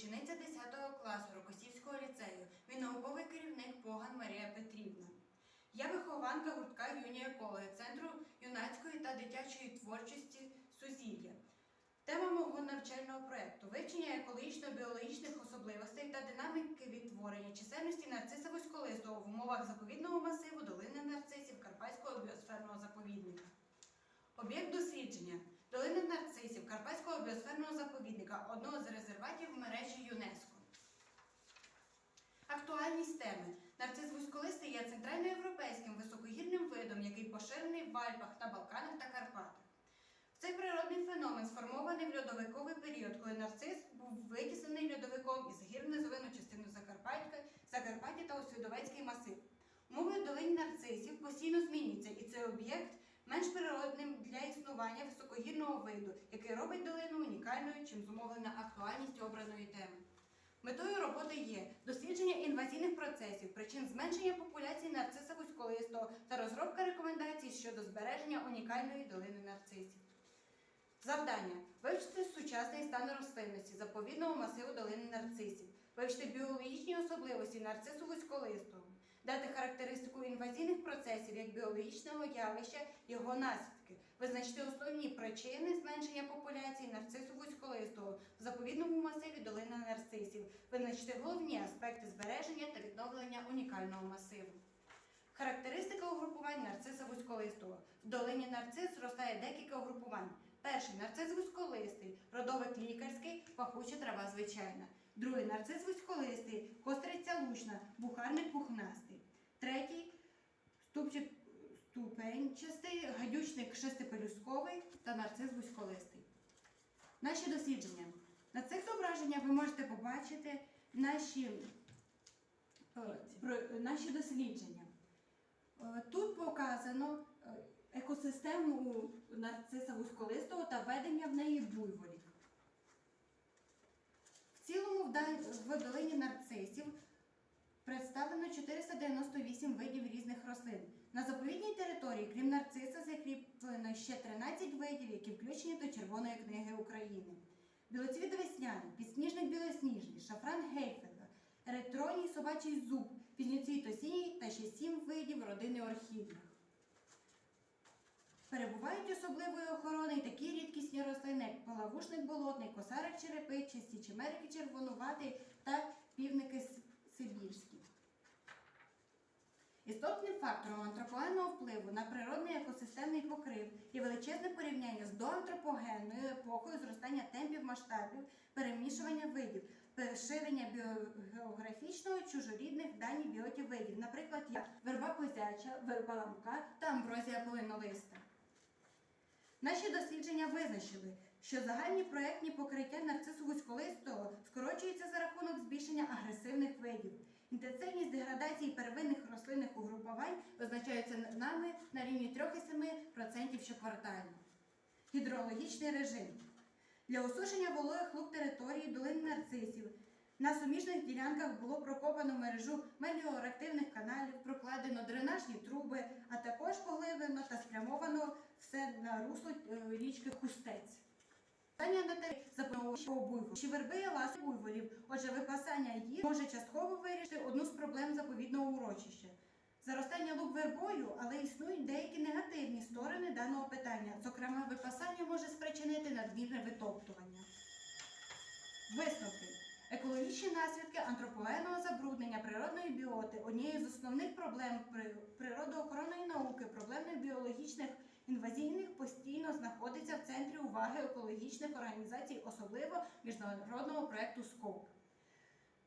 учениця 10 класу Рокосівського ліцею, він науковий керівник Поган Марія Петрівна. Я вихованка гуртка юні екологи Центру юнацької та дитячої творчості Сузір'я. Тема мого навчального проєкту вивчення екологічно-біологічних особливостей та динаміки відтворення чисельності нарциса вузьколистого в умовах заповідного масиву долини нарцисів Карпатського біосферного заповідника. Об'єкт дослідження долина нарцисів Карпатського біосферного заповідника, одного з резерватів мережі ЮНЕСКО. Актуальність теми. Нарцис вузьколистий є центральноєвропейським високогірним видом, який поширений в Альпах на Балканах та Карпатах. Цей природний феномен сформований в льодовиковий період, коли нарцис був витіснений льодовиком із гір низовину частину Закарпаття, Закарпаття та Освідовецький масив. Умови в долині нарцисів постійно змінюються, і цей об'єкт менш природним для існування високогірного виду, який робить долину унікальною, чим зумовлена актуальність обраної теми. Метою роботи є дослідження інвазійних процесів, причин зменшення популяції нарциса вузьколистого та розробка рекомендацій щодо збереження унікальної долини нарцисів. Завдання вивчити сучасний стан рослинності заповідного масиву долини нарцисів, вивчити біологічні особливості нарцису вузьколистого, дати характеристику інвазійних процесів як біологічного явища, його наслідки, визначити основні причини зменшення популяції нарцису вузьколистого в заповідному масиві долини нарцисів, визначити головні аспекти збереження та відновлення унікального масиву. Характеристика угрупувань нарциса вузьколистого. В долині нарцис зростає декілька угрупувань. Перший нарцис вузьколистий, родовик лікарський, пахуча трава звичайна. Другий нарцис вузьколистий, костриця лучна, бухарник пухнастий. Третій ступчик ступенчастий, гадючник шестипелюсковий та нарцис вузьколистий. Наші дослідження. На цих зображеннях ви можете побачити наші, е, наші дослідження. Е, Тут показано е, екосистему нарциса вузьколистого та ведення в неї буйволів. В цілому в долині нарцисів представлено 498 видів різних рослин. На заповідній території, крім нарциса, закріплено ще 13 видів, які включені до Червоної книги України. Білоцвіт весняний, підсніжник білосніжний, шафран гейфега, електронний собачий зуб, пізніцвіт осінній та ще 7 видів родини орхідних. Перебувають особливої охорони й такі рідкісні рослини, як палавушник болотний, косарик черепичасті, чимерики червонуватий та півники сибірські. Істотним фактором антропогенного впливу на природний екосистемний покрив є величезне порівняння з доантропогенною епохою зростання темпів масштабів, перемішування видів, поширення біогеографічного чужорідних дані біотів видів, наприклад, як верба козяча, верба ламка та амброзія полинолиста. Наші дослідження визначили, що загальні проектні покриття нарцису вузьколистого скорочуються за рахунок збільшення агресивних видів. Інтенсивність деградації первинних рослинних угрупувань визначаються нами на рівні 3,7% щоквартально. Гідрологічний режим. Для осушення вологих луг території долин нарцисів на суміжних ділянках було прокопано мережу меліоративних каналів, прокладено дренажні труби, а також поглиблено та спрямовано все на русло е, річки Хустець. Питання на те запанового буйволу. Чи верби ласи буйволів? Отже, випасання їх може частково вирішити одну з проблем заповідного урочища. Заростання лук вербою, але існують деякі негативні сторони даного питання. Зокрема, випасання може спричинити надмірне витоптування. Висновки. Екологічні наслідки антропогенного забруднення природної біоти однією з основних проблем природоохоронної науки, проблемних біологічних інвазійних постійно знаходиться в центрі уваги екологічних організацій, особливо міжнародного проекту СКОП.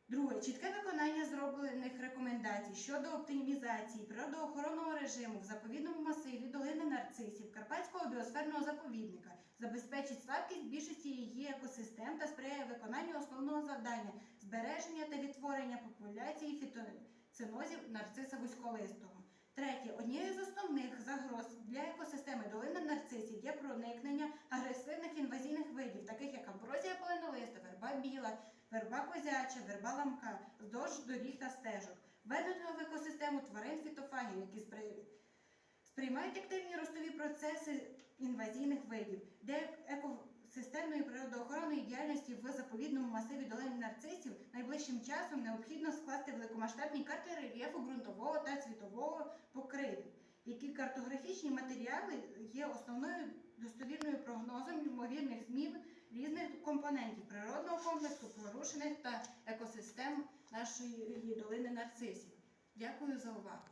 Друге, чітке виконання зроблених рекомендацій щодо оптимізації природоохоронного режиму в заповідному масиві долини нарцисів Карпатського біосферного заповідника забезпечить слабкість більшості її екосистем та сприяє виконанню основного завдання збереження та відтворення популяції фітоцинозів нарциса вузьколистого. Третє, однією з основних загроз для екосистеми долини нарцисів є проникнення агресивних інвазійних видів, таких як амброзія полинолиста, біла, верба козяча, верба ламка, вздовж доріг та стежок, введено в екосистему тварин фітофагів, які сприймають активні ростові процеси інвазійних видів, де екосистемною природоохоронною діяльності в заповідному масиві долини нарцисів найближчим часом необхідно скласти великомасштабні карти рельєфу ґрунтового та світового покривів, які картографічні матеріали є основною достовірною прогнозом ймовірних змін різних компонентів природного комплексу, порушених та екосистем нашої долини нарцисів. Дякую за увагу.